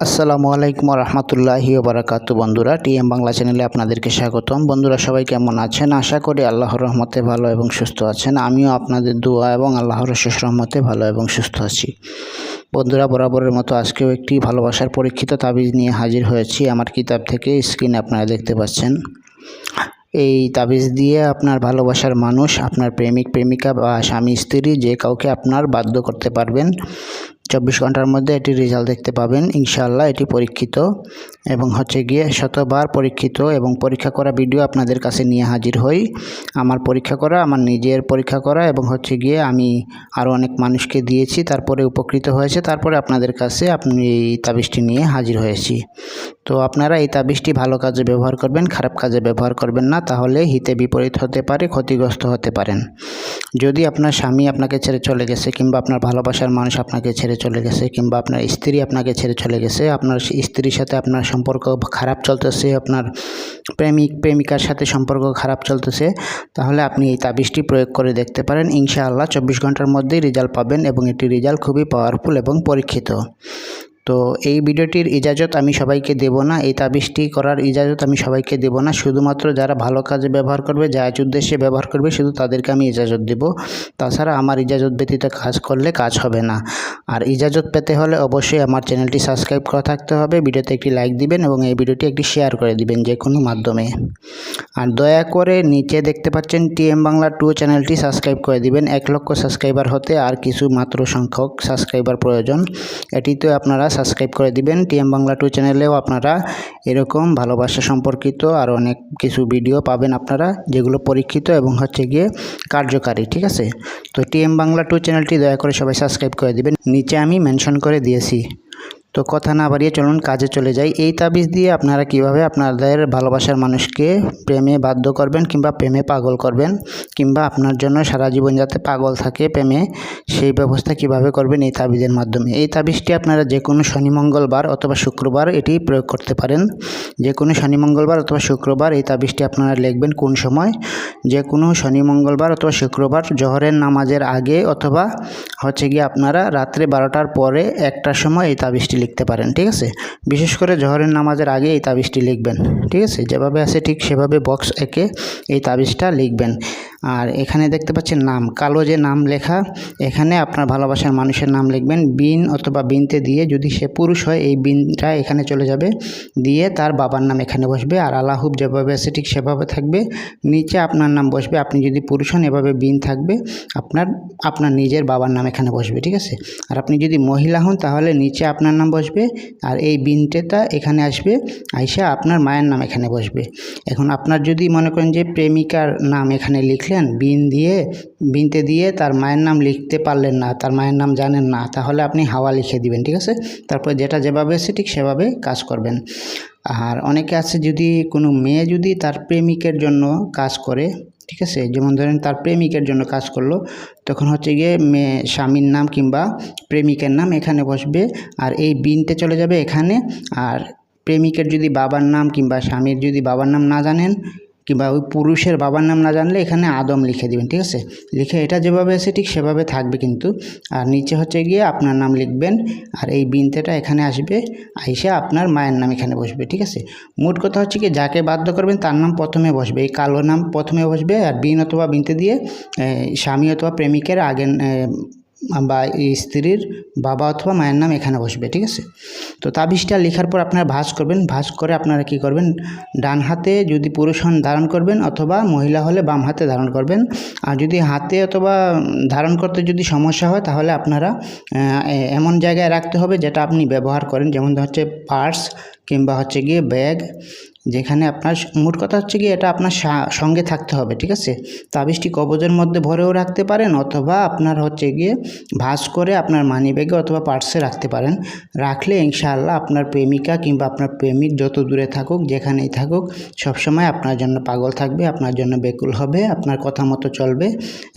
আসসালামু আলাইকুম রহমতুল্লাহি বারাকাতু বন্ধুরা, টিএম বাংলা চ্যানেলে আপনাদেরকে স্বাগতম। বন্ধুরা, সবাই কেমন আছেন? আশা করি আল্লাহর রহমতে ভালো এবং সুস্থ আছেন। আমিও আপনাদের দোয়া এবং আল্লাহর শেষ রহমতে ভালো এবং সুস্থ আছি। বন্ধুরা, বরাবরের মতো আজকেও একটি ভালোবাসার পরীক্ষিত তাবিজ নিয়ে হাজির হয়েছি। আমার কিতাব থেকে স্ক্রিনে আপনারা দেখতে পাচ্ছেন। এই তাবিজ দিয়ে আপনার ভালোবাসার মানুষ, আপনার প্রেমিক, প্রেমিকা বা স্বামী, স্ত্রী যে কাউকে আপনার বাধ্য করতে পারবেন চব্বিশ ঘণ্টার মধ্যে এটি রেজাল্ট দেখতে পাবেন, ইনশাআল্লাহ এটি পরীক্ষিত এবং হচ্ছে গিয়ে শতবার পরীক্ষিত এবং পরীক্ষা করা ভিডিও আপনাদের কাছে নিয়ে হাজির হই। আমার পরীক্ষা করা, আমার নিজের পরীক্ষা করা এবং হচ্ছে গিয়ে আমি আরও অনেক মানুষকে দিয়েছি, তারপরে উপকৃত হয়েছে, তারপরে আপনাদের কাছে আপনি এই তাবিজটি নিয়ে হাজির হয়েছি। তো আপনারা এই তাবিজটি ভালো কাজে ব্যবহার করবেন, খারাপ কাজে ব্যবহার করবেন না, তাহলে হিতে বিপরীত হতে পারে, ক্ষতিগ্রস্ত হতে পারেন। যদি আপনার স্বামী আপনাকে ছেড়ে চলে গেছে কিংবা আপনার ভালোবাসার মানুষ আপনাকে ছেড়ে চলে গেছে কিংবা আপনার স্ত্রী আপনাকে ছেড়ে চলে গেছে, আপনার স্ত্রীর সাথে আপনার সম্পর্ক খারাপ চলতেছে, আপনার প্রেমিক, প্রেমিকার সাথে সম্পর্ক খারাপ চলতেছে, তাহলে আপনি এই তাবিজটি প্রয়োগ করে দেখতে পারেন। ইনশাআল্লাহ চব্বিশ ঘণ্টার মধ্যেই রেজাল্ট পাবেন এবং এটি রেজাল্ট খুবই পাওয়ারফুল এবং পরীক্ষিত। তো এই ভিডিওটির ইজাজত আমি সবাইকে দেব না, এই তাবিজটি করার ইজাজত আমি সবাইকে দেব না, শুধুমাত্র যারা ভালো কাজে ব্যবহার করবে জায়জ উদ্দেশ্যে ব্যবহার করবে, শুধু তাদেরকে আমি ইজাজত দেব। তাছাড়া আমার ইজাজত ব্যতীত কাজ করলে কাজ হবে না। আর ইজাজত পেতে হলে অবশ্যই আমার চ্যানেলটি সাবস্ক্রাইব করা থাকতে হবে, ভিডিওতে একটি লাইক দিবেন এবং এই ভিডিওটি একটি শেয়ার করে দিবেন যে কোনো মাধ্যমে। আর দয়া করে নিচে দেখতে পাচ্ছেন টিএম বাংলা টু চ্যানেলটি সাবস্ক্রাইব করে দিবেন, এক লক্ষ সাবস্ক্রাইবার হতে আর কিছু মাত্র সংখ্যক সাবস্ক্রাইবার প্রয়োজন। এটিতে আপনারা সাবস্ক্রাইব করে দিবেন, টিএম বাংলা টু চ্যানেলেও আপনারা এরকম ভালোবাসা সম্পর্কিত আর অনেক কিছু ভিডিও পাবেন আপনারা, যেগুলো পরীক্ষিত এবং হচ্ছে গিয়ে কার্যকারী, ঠিক আছে? তো টিএম বাংলা টু চ্যানেলটি দয়া করে সবাই সাবস্ক্রাইব করে দিবেন। নিচে আমি মেনশন করে দিয়েছি। তো কথা না বাড়িয়ে চলুন, কাজে চলে যাই। এই তাবিজ দিয়ে আপনারা কীভাবে আপনাদের ভালোবাসার মানুষকে প্রেমে বাধ্য করবেন কিংবা প্রেমে পাগল করবেন কিংবা আপনার জন্য সারা জীবন যাতে পাগল থাকে প্রেমে, সেই ব্যবস্থা কীভাবে করবেন এই তাবিজের মাধ্যমে? এই তাবিজটি আপনারা যে কোনো শনি, মঙ্গলবার অথবা শুক্রবার এটি প্রয়োগ করতে পারেন। যে কোনো শনি, মঙ্গলবার অথবা শুক্রবার এই তাবিজটি আপনারা লিখবেন কোন সময়? যে কোনো শনি, মঙ্গলবার অথবা শুক্রবার জহরের নামাজের আগে অথবা হচ্ছে গিয়ে আপনারা রাত্রে বারোটার পরে একটার সময় এই তাবিজটি লিখতে পারেন, ঠিক আছে? বিশেষ করে জহরের নামাজের আগে এই তাবিজটি লিখবেন, ঠিক আছে? যেভাবে আছে ঠিক সেভাবে বক্স একে এই তাবিজটা লিখবেন। আর এখানে দেখতে পাচ্ছেন নাম। কালো যে নাম লেখা, এখানে আপনার ভালোবাসার মানুষের নাম লিখবেন বিন অথবা বিনতে দিয়ে। যদি সে পুরুষ হয়, এই বিনটা এখানে চলে যাবে। দিয়ে তার বাবার নাম এখানে বসবে আর আলাহুব যেভাবে আছে ঠিক সেভাবে থাকবে। নিচে আপনার নাম বসবে। আপনি যদি পুরুষ হন, এভাবে বিন থাকবে। আপনার আপনার নিজের বাবার নাম এখানে বসবে, ঠিক আছে? আর আপনি যদি মহিলা হন, তাহলে নিচে আপনার নাম বসবে আর এই বিনটেটা এখানে আসবে। আইসা আপনার মায়ের নাম এখানে বসবে। এখন আপনার যদি মনে করেন যে প্রেমিকার নাম এখানে লিখলেন, বিন দিয়ে, বিনতে দিয়ে তার মায়ের নাম লিখতে পারলেন না, তার মায়ের নাম জানেন না, তাহলে আপনি হাওয়া লিখে দিবেন, ঠিক আছে? তারপর যেটা যেভাবে আছে ঠিক সেভাবে কাজ করবেন। আর অনেকে আছে যদি, কোনো মেয়ে যদি তার প্রেমিকের জন্য কাজ করে, ঠিক আছে? যেমন ধরেন তার প্রেমিকের জন্য কাজ করল, তখন হচ্ছে গিয়ে মেয়ে স্বামীর নাম কিংবা প্রেমিকের নাম এখানে বসবে, আর এই বিনতে চলে যাবে এখানে, আর প্রেমিকের যদি বাবার নাম কিংবা স্বামীর যদি বাবার নাম না জানেন কিংবা ওই পুরুষের বাবার নাম না জানলে এখানে আদম লিখে দিবেন, ঠিক আছে? লিখে এটা যেভাবে আছে ঠিক সেভাবে থাকবে কিন্তু। আর নিচে হচ্ছে গিয়ে আপনার নাম লিখবেন, আর এই বিনতেটা এখানে আসবে, আইসে আপনার মায়ের নাম এখানে বসবে, ঠিক আছে? মোট কথা হচ্ছে কি, যাকে বাধ্য করবেন তার নাম প্রথমে বসবে, এই কালো নাম প্রথমে বসবে, আর বিন অথবা বিনতে দিয়ে স্বামী অথবা প্রেমিকের আগে বা স্ত্রীর বাবা অথবা মায়ের নাম এখানে বসবে, ঠিক আছে? তো তাবিজটা লেখার পর আপনারা ভাঁজ করবেন, ভাঁজ করে আপনারা কি করবেন? ডান হাতে যদি পুরুষ হন ধারণ করবেন অথবা মহিলা হলে বাম হাতে ধারণ করবেন। আর যদি হাতে অথবা ধারণ করতে যদি সমস্যা হয় তাহলে আপনারা এমন জায়গায় রাখতে হবে যেটা আপনি ব্যবহার করেন। যেমন হচ্ছে পার্স কিংবা হচ্ছে গিয়ে ব্যাগ যেখানে আপনার মোট কথা হচ্ছে গিয়ে এটা আপনার সঙ্গে থাকতে হবে, ঠিক আছে? তাবিজটি কবজের মধ্যে ভরেও রাখতে পারেন অথবা আপনার হচ্ছে গিয়ে ভাঁজ করে আপনার মানি ব্যাগে অথবা পার্সে রাখতে পারেন। রাখলে ইনশাআল্লাহ আপনার প্রেমিকা কিংবা আপনার প্রেমিক যত দূরে থাকুক, যেখানেই থাকুক, সবসময় আপনার জন্য পাগল থাকবে, আপনার জন্য বেকুল হবে, আপনার কথা মতো চলবে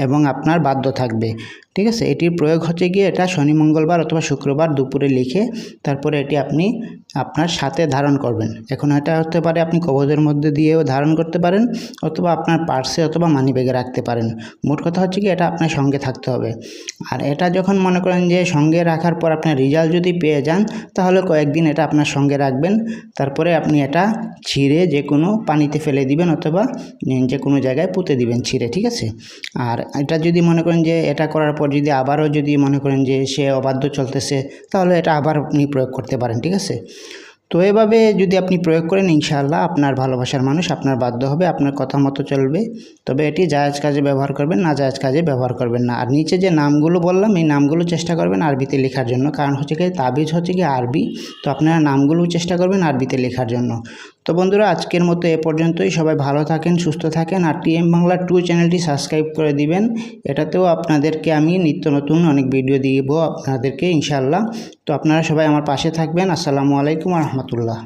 এবং আপনার বাধ্য থাকবে। ঠিক আছে? এটির প্রয়োগ হচ্ছে গিয়ে এটা শনি, মঙ্গলবার অথবা শুক্রবার দুপুরে লিখে তারপরে এটি আপনি আপনার সাথে ধারণ করবেন। এখন এটা হতে পারে আপনি কবজের মধ্যে দিয়েও ধারণ করতে পারেন অথবা আপনার পার্সে অথবা মানি ব্যাগে রাখতে পারেন। মোট কথা হচ্ছে কি এটা আপনার সঙ্গে থাকতে হবে। আর এটা যখন মনে করেন যে সঙ্গে রাখার পর আপনার রেজাল্ট যদি পেয়ে যান, তাহলে কয়েকদিন এটা আপনার সঙ্গে রাখবেন। তারপরে আপনি এটা ছিঁড়ে যে কোনো পানিতে ফেলে দিবেন অথবা যে কোনো জায়গায় পুঁতে দিবেন ছিঁড়ে, ঠিক আছে? আর এটা যদি মনে করেন যে এটা করার পর যদি আবারও যদি মনে করেন যে সে অবাধ্য চলতেছে, তাহলে এটা আবার আপনি প্রয়োগ করতে পারেন, ঠিক আছে? তো এভাবে যদি আপনি প্রয়োগ করেন, ইনশাআল্লাহ আপনার ভালোবাসার মানুষ আপনার বাধ্য হবে, আপনার কথা মতো চলবে। তবে এটি জায়েজ কাজে ব্যবহার করবেন, না জায়েজ কাজে ব্যবহার করবেন না। আর নিচে যে নামগুলো বললাম, এই নামগুলো চেষ্টা করবেন আরবিতে লেখার জন্য। কারণ হচ্ছে কি, তাবিজ হচ্ছে কি আরবি। তো আপনারা নামগুলো চেষ্টা করবেন আরবিতে লেখার জন্য। তো বন্ধুরা, আজকের মতো এ পর্যন্তই। সবাই ভালো থাকেন, সুস্থ থাকেন, আর টিএম বাংলা টু চ্যানেলটি সাবস্ক্রাইব করে দিবেন। এটাতেও আপনাদেরকে আমি নিত্য নতুন অনেক ভিডিও দিব আপনাদেরকে ইনশাল্লাহ তো আপনারা সবাই আমার পাশে থাকবেন। আসসালামু আলাইকুম রহমতুল্লাহ।